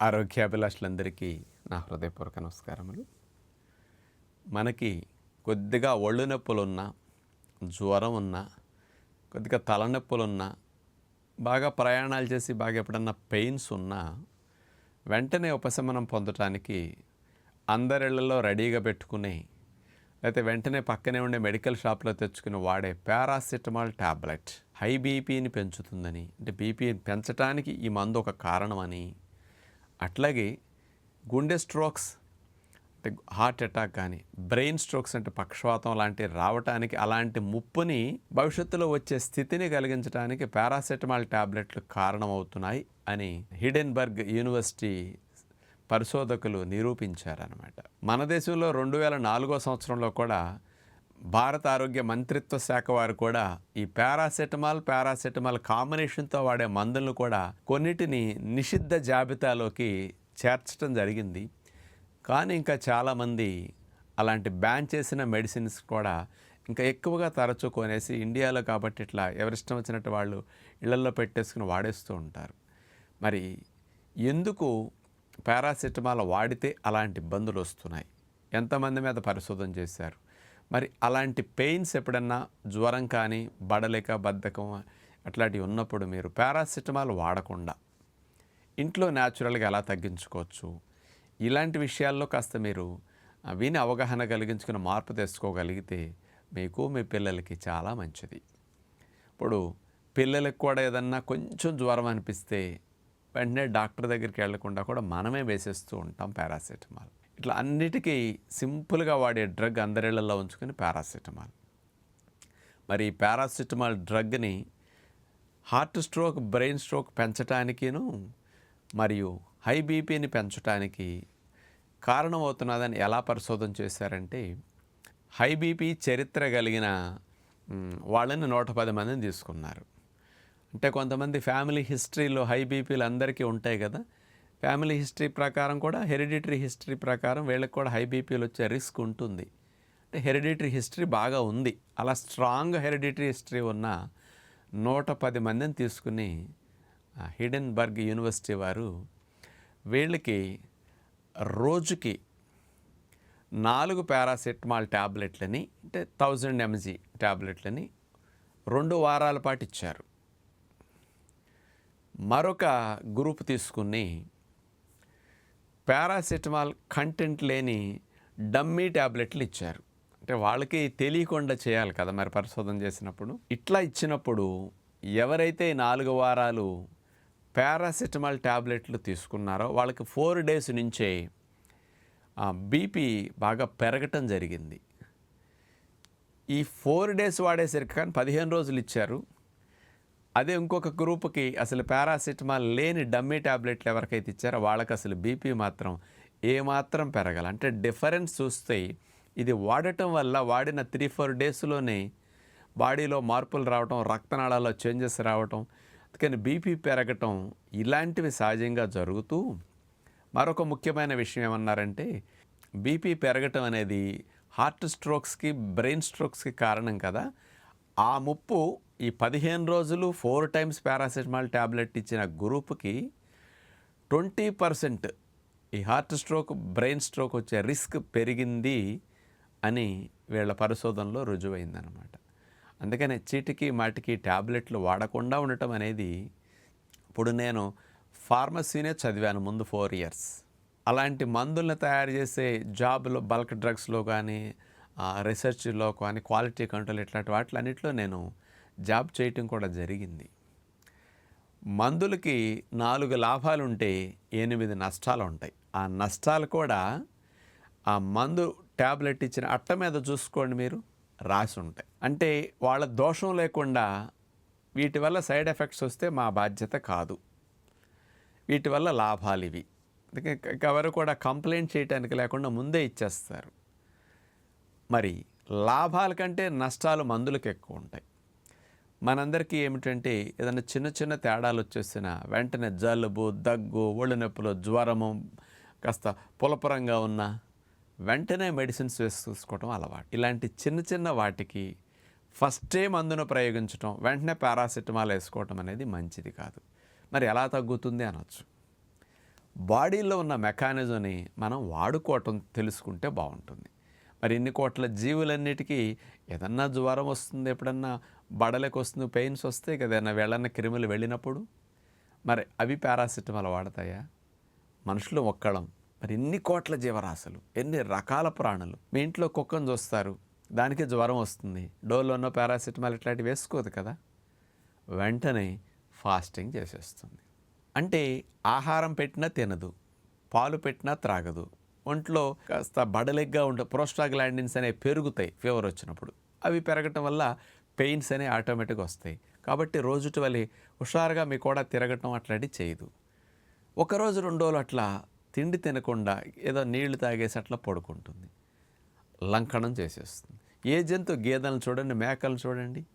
ఆరోగ్యాభిలాషులందరికీ నా హృదయపూర్వక నమస్కారములు. మనకి కొద్దిగా ఒళ్ళు నొప్పులున్నా జ్వరం ఉన్నా కొద్దిగా తలనొప్పులున్నా బాగా ప్రయాణాలు చేసి బాగా ఎప్పుడన్నా పెయిన్స్ ఉన్నా వెంటనే ఉపశమనం పొందటానికి అందరిళ్ళలో రెడీగా పెట్టుకుని లేకపోతే వెంటనే పక్కనే ఉండే మెడికల్ షాప్లో తెచ్చుకుని వాడే పారాసిటమాల్ టాబ్లెట్ హై బీపీని పెంచుతుందని అంటే బీపీని పెంచడానికి ఈ మందు ఒక కారణమని అట్లాగే గుండె స్ట్రోక్స్ అంటే హార్ట్ అటాక్ కానీ బ్రెయిన్ స్ట్రోక్స్ అంటే పక్షవాతం లాంటివి రావటానికి అలాంటి ముప్పుని భవిష్యత్తులో వచ్చే స్థితిని కలిగించడానికి పారాసెటమాల్ ట్యాబ్లెట్లు కారణమవుతున్నాయి అని హిడెన్బర్గ్ యూనివర్సిటీ పరిశోధకులు నిరూపించారనమాట మన దేశంలో రెండు వేల నాలుగో సంవత్సరంలో కూడా భారత ఆరోగ్య మంత్రిత్వ శాఖ వారు కూడా ఈ పారాసెటమాల్ పారాసెటమాల్ కాంబినేషన్తో వాడే మందులను కూడా కొన్నిటిని నిషిద్ధ జాబితాలోకి చేర్చడం జరిగింది. కానీ ఇంకా చాలామంది అలాంటి బ్యాన్ చేసిన మెడిసిన్స్ కూడా ఇంకా ఎక్కువగా తరచూ కొనేసి ఇండియాలో కాబట్టి ఇట్లా ఎవరిష్టం వచ్చినట్టు వాళ్ళు ఇళ్ళలో పెట్టేసుకుని వాడేస్తూ ఉంటారు. మరి ఎందుకు పారాసెటమాల్ వాడితే అలాంటి ఇబ్బందులు వస్తున్నాయి? ఎంతమంది మీద పరిశోధన చేశారు? మరి అలాంటి పెయిన్స్ ఎప్పుడన్నా జ్వరం కానీ బడలేక బద్ధకం అట్లాంటివి ఉన్నప్పుడు మీరు పారాసిటమాల్ వాడకుండా ఇంట్లో న్యాచురల్గా ఎలా తగ్గించుకోవచ్చు? ఇలాంటి విషయాల్లో కాస్త మీరు విని అవగాహన కలిగించుకుని మార్పు తెచ్చుకోగలిగితే మీకు మీ పిల్లలకి చాలా మంచిది. ఇప్పుడు పిల్లలకు కూడా ఏదన్నా కొంచెం జ్వరం అనిపిస్తే వెంటనే డాక్టర్ దగ్గరికి వెళ్ళకుండా కూడా మనమే వేసేస్తూ ఉంటాం పారాసిటమాల్. ఇట్లా అన్నిటికీ సింపుల్గా వాడే డ్రగ్ అందరిళ్ళలో ఉంచుకొని పారాసిటమాల్. మరి ఈ పారాసిటమాల్ డ్రగ్ని హార్ట్ స్ట్రోక్ బ్రెయిన్ స్ట్రోక్ పెంచటానికిను మరియు హై బీపీని పెంచడానికి కారణమవుతున్నదని ఎలా పరిశోధన చేశారంటే హై బీపీ చరిత్ర కలిగిన వాళ్ళని నూట పది మందిని తీసుకున్నారు. అంటే కొంతమంది ఫ్యామిలీ హిస్టరీలో హై బీపీలు అందరికీ ఉంటాయి కదా ఫ్యామిలీ హిస్టరీ ప్రకారం కూడా హెరిడిటరీ హిస్టరీ ప్రకారం వీళ్ళకి కూడా హై బీపీలు వచ్చే రిస్క్ ఉంటుంది. అంటే హెరిడిటరీ హిస్టరీ బాగా ఉంది. అలా స్ట్రాంగ్ హెరిడిటరీ హిస్టరీ ఉన్న నూట పది మందిని తీసుకుని హిడెన్బర్గ్ యూనివర్సిటీ వారు వీళ్ళకి రోజుకి నాలుగు పారాసెటమాల్ ట్యాబ్లెట్లని అంటే థౌజండ్ ఎంజీ ట్యాబ్లెట్లని రెండు వారాల పాటు ఇచ్చారు. మరొక గ్రూప్ తీసుకుని పారాసెటమాల్ కంటెంట్ లేని డమ్మీ ట్యాబ్లెట్లు ఇచ్చారు. అంటే వాళ్ళకి తెలియకుండా చేయాలి కదా మరి పరిశోధన చేసినప్పుడు. ఇట్లా ఇచ్చినప్పుడు ఎవరైతే నాలుగు వారాలు పారాసెటమాల్ ట్యాబ్లెట్లు తీసుకున్నారో వాళ్ళకి ఫోర్ డేస్ నుంచే బీపీ బాగా పెరగటం జరిగింది. ఈ ఫోర్ డేస్ వాడేసరికి కానీ పదిహేను రోజులు ఇచ్చారు. అదే ఇంకొక గ్రూప్కి అసలు పారాసిటమాల్ లేని డమ్మీ ట్యాబ్లెట్లు ఎవరికైతే ఇచ్చారో వాళ్ళకి అసలు బీపీ మాత్రం ఏమాత్రం పెరగాలి. అంటే డిఫరెన్స్ చూస్తే ఇది వాడటం వల్ల వాడిన త్రీ ఫోర్ డేస్లోనే బాడీలో మార్పులు రావటం రక్తనాళాల్లో చేంజెస్ రావటం అందుకని బీపీ పెరగటం ఇలాంటివి సహజంగా జరుగుతూ మరొక ముఖ్యమైన విషయం ఏమన్నారంటే బీపీ పెరగటం అనేది హార్ట్ స్ట్రోక్స్కి బ్రెయిన్ స్ట్రోక్స్కి కారణం కదా. ఆ ముప్పు ఈ పదిహేను రోజులు ఫోర్ టైమ్స్ పారాసెటమాల్ ట్యాబ్లెట్ ఇచ్చిన గ్రూప్కి ట్వంటీ పర్సెంట్ ఈ హార్ట్ స్ట్రోక్ బ్రెయిన్ స్ట్రోక్ వచ్చే రిస్క్ పెరిగింది అని వీళ్ళ పరిశోధనలో రుజువైందనమాట అందుకనే చీటికి మాటికి ట్యాబ్లెట్లు వాడకుండా ఉండటం అనేది ఇప్పుడు నేను ఫార్మసీనే చదివాను ముందు ఫోర్ ఇయర్స్. అలాంటి మందులను తయారు చేసే జాబ్లో బల్క్ డ్రగ్స్లో కానీ రీసెర్చ్లో కానీ క్వాలిటీ కంట్రోల్ ఇట్లాంటి వాటిలన్నింటిలో నేను జాబ్ చేయటం కూడా జరిగింది. మందులకి నాలుగు లాభాలు ఉంటే ఎనిమిది నష్టాలు ఉంటాయి ఆ నష్టాలు కూడా ఆ మందు ట్యాబ్లెట్ ఇచ్చిన అట్ట మీద చూసుకోండి మీరు రాసి ఉంటాయి అంటే వాళ్ళ దోషం లేకుండా వీటి వల్ల సైడ్ ఎఫెక్ట్స్ వస్తే మా బాధ్యత కాదు. వీటి వల్ల లాభాలు ఇవి. ఎవరు కూడా కంప్లైంట్ చేయడానికి లేకుండా ముందే ఇచ్చేస్తారు. మరి లాభాల కంటే నష్టాలు మందులకు ఎక్కువ ఉంటాయి మనందరికీ ఏమిటంటే ఏదైనా చిన్న చిన్న తేడాలు వచ్చేసిన వెంటనే జలుబు దగ్గు ఒళ్ళు నొప్పులు జ్వరము కాస్త పులపరంగా ఉన్న వెంటనే మెడిసిన్స్ వేసుకోవటం అలవాటు. ఇలాంటి చిన్న చిన్న వాటికి ఫస్టే మందును ప్రయోగించటం వెంటనే పారాసిటమాల్ వేసుకోవటం అనేది మంచిది కాదు. మరి ఎలా తగ్గుతుంది అనొచ్చు. బాడీలో ఉన్న మెకానిజంని మనం వాడుకోవటం తెలుసుకుంటే బాగుంటుంది. మరి ఇన్ని కోట్ల జీవులన్నిటికీ ఏదన్నా జ్వరం వస్తుంది ఎప్పుడన్నా బడలకు వస్తుంది పెయిన్స్ వస్తాయి కదా ఏదైనా వెళ్ళన్న క్రిములు వెళ్ళినప్పుడు? మరి అవి పారాసిటమాల్ వాడతాయా? మనుషులు ఒక్కడం మరి ఎన్ని కోట్ల జీవరాశులు ఎన్ని రకాల ప్రాణులు? మీ ఇంట్లో కుక్కను చూస్తారు దానికి జ్వరం వస్తుంది డోలోనో పారాసిటమాల్ ఇట్లాంటివి వేసుకోదు కదా? వెంటనే ఫాస్టింగ్ చేసేస్తుంది. అంటే ఆహారం పెట్టినా తినదు పాలు పెట్టినా త్రాగదు ఒంట్లో కాస్త బడలిగ్గా ఉండే ప్రోస్టాగ్లాండిన్స్ అనేవి పెరుగుతాయి ఫీవర్ వచ్చినప్పుడు. అవి పెరగటం వల్ల పెయిన్స్ అనేవి ఆటోమేటిక్గా వస్తాయి. కాబట్టి రోజుటి హుషారుగా మీ కూడా తిరగటం అట్లాంటివి చేయదు. ఒకరోజు రెండు రోజులు అట్లా తిండి తినకుండా ఏదో నీళ్ళు తాగేసి అట్లా పడుకుంటుంది. లంకణం చేసేస్తుంది. ఏ జంతు గేదెలను చూడండి మేకలను చూడండి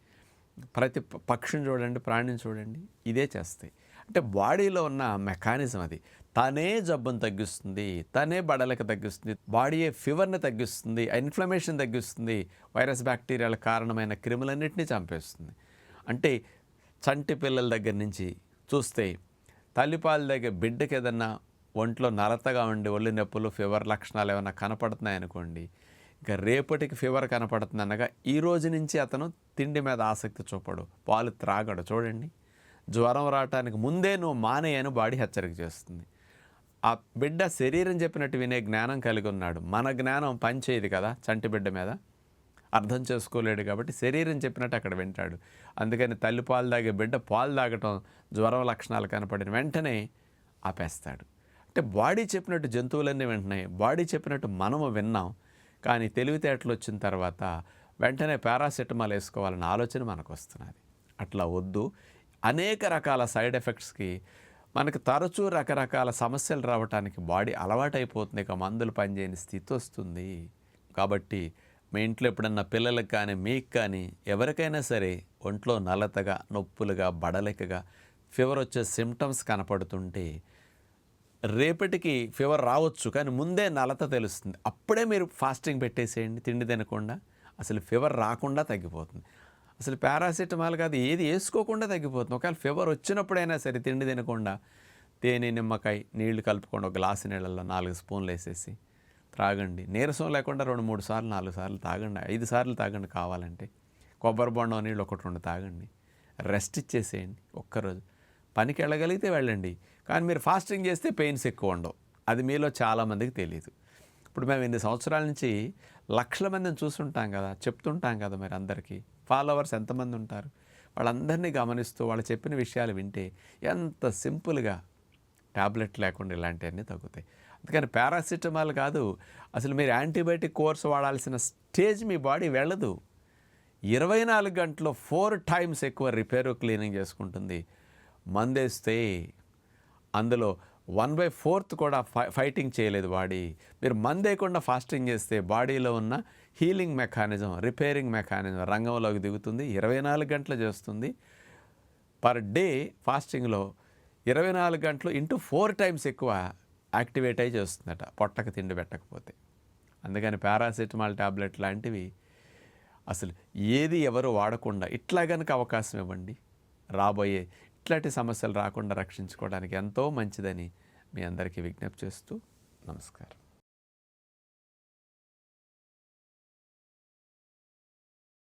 ప్రతి పక్షిని చూడండి ప్రాణిని చూడండి ఇదే చేస్తాయి. అంటే బాడీలో ఉన్న మెకానిజం అది. తనే జబ్బును తగ్గిస్తుంది తనే బడలకు తగ్గిస్తుంది బాడీయే ఫీవర్ని తగ్గిస్తుంది ఇన్ఫ్లమేషన్ తగ్గిస్తుంది వైరస్ బ్యాక్టీరియాల కారణమైన క్రిములన్నింటినీ చంపేస్తుంది. అంటే చంటి పిల్లల దగ్గర నుంచి చూస్తే తల్లిపాల దగ్గర బిడ్డకి ఏదన్నా ఒంట్లో నలతగా ఉండి ఒళ్ళు నొప్పులు ఫీవర్ లక్షణాలు ఏమైనా కనపడుతున్నాయి అనుకోండి ఇంకా రేపటికి ఫీవర్ కనపడుతుంది అనగా ఈ రోజు నుంచి అతను తిండి మీద ఆసక్తి చూపడు పాలు త్రాగడు. చూడండి జ్వరం రావటానికి ముందే నువ్వు మానేయను బాడీ హెచ్చరిక చేస్తుంది. ఆ బిడ్డ శరీరం చెప్పినట్టు వినే జ్ఞానం కలిగి ఉన్నాడు. మన జ్ఞానం పనిచేయదు కదా చంటి బిడ్డ మీద? అర్థం చేసుకోలేడు కాబట్టి శరీరం చెప్పినట్టు అక్కడ వింటాడు. అందుకని తల్లి పాలు తాగే బిడ్డ పాలు తాగటం జ్వరం లక్షణాలు కనపడిన వెంటనే ఆపేస్తాడు. అంటే బాడీ చెప్పినట్టు జంతువులన్నీ వింటున్నాయి. బాడీ చెప్పినట్టు మనము విన్నాం. కానీ తెలివితేటలు వచ్చిన తర్వాత వెంటనే పారాసెటమాల్ వేసుకోవాలన్న ఆలోచన మనకు వస్తున్నది. అట్లా వద్దు. అనేక రకాల సైడ్ ఎఫెక్ట్స్కి మనకు తరచూ రకరకాల సమస్యలు రావడానికి బాడీ అలవాటైపోతుంది. ఇక మందులు పనిచేయని స్థితి వస్తుంది కాబట్టి మీ ఇంట్లో ఎప్పుడన్నా పిల్లలకు కానీ మీకు కానీ ఎవరికైనా సరే ఒంట్లో నలతగా నొప్పులుగా బడలికగా ఫీవర్ వచ్చే సిమ్టమ్స్ కనపడుతుంటే రేపటికి ఫీవర్ రావచ్చు కానీ ముందే నలత తెలుస్తుంది. అప్పుడే మీరు ఫాస్టింగ్ పెట్టేసేయండి తిండి తినకుండా. అసలు ఫీవర్ రాకుండా తగ్గిపోతుంది. అసలు పారాసిటమాల్ కాదు ఏది వేసుకోకుండా తగ్గిపోతుంది. ఒకవేళ ఫీవర్ వచ్చినప్పుడైనా సరే తిండి తినకుండా తేనె నిమ్మకాయ నీళ్ళు కలుపుకోండి ఒక గ్లాసు నీళ్ళల్లో నాలుగు స్పూన్లు వేసేసి త్రాగండి. నీరసం లేకుండా రెండు మూడు సార్లు నాలుగు సార్లు తాగండి. ఐదు సార్లు తాగండి కావాలంటే. కొబ్బరి బొండం నీళ్ళు ఒకటి రెండు తాగండి. రెస్ట్ ఇచ్చేసేయండి ఒక్కరోజు. పనికి వెళ్ళగలిగితే వెళ్ళండి. కానీ మీరు ఫాస్టింగ్ చేస్తే పెయిన్స్ ఎక్కువ ఉండవు. అది మీలో చాలామందికి తెలియదు ఇప్పుడు మేము ఎన్ని సంవత్సరాల నుంచి లక్షల మందిని చూస్తుంటాం కదా చెప్తుంటాం కదా మరి అందరికీ. ఫాలోవర్స్ ఎంతమంది ఉంటారు? వాళ్ళందరినీ గమనిస్తూ వాళ్ళు చెప్పిన విషయాలు వింటే ఎంత సింపుల్గా టాబ్లెట్ లేకుండా ఇలాంటివన్నీ తగ్గుతాయి. అందుకని పారాసిటమాల్ కాదు అసలు మీరు యాంటీబయాటిక్ కోర్స్ వాడాల్సిన స్టేజ్ మీ బాడీ వెళ్ళదు. ఇరవై నాలుగు గంటలు ఫోర్ టైమ్స్ ఎక్కువ రిపేరు క్లీనింగ్ చేసుకుంటుంది. మందేస్తే అందులో వన్ బై ఫోర్త్ కూడా ఫై ఫైటింగ్ చేయలేదు బాడీ. మీరు మందేయకుండా ఫాస్టింగ్ చేస్తే బాడీలో ఉన్న హీలింగ్ మెకానిజం రిపేరింగ్ మెకానిజం రంగంలోకి దిగుతుంది ఇరవై నాలుగు గంటలు చేస్తుంది. పర్ డే ఫాస్టింగ్లో ఇరవై నాలుగు గంటలు ఇంటూ ఫోర్ టైమ్స్ ఎక్కువ యాక్టివేట్ అయి చేస్తుందట పొట్టకు తిండి పెట్టకపోతే. అందుకని పారాసిటమాల్ టాబ్లెట్ లాంటివి అసలు ఏది ఎవరు వాడకుండా ఇట్లా కనుక అవకాశం ఇవ్వండి. రాబోయే ఇట్లాంటి సమస్యలు రాకుండా రక్షించుకోవడానికి ఎంతో మంచిదని మీ అందరికీ విజ్ఞప్తి చేస్తూ నమస్కారం.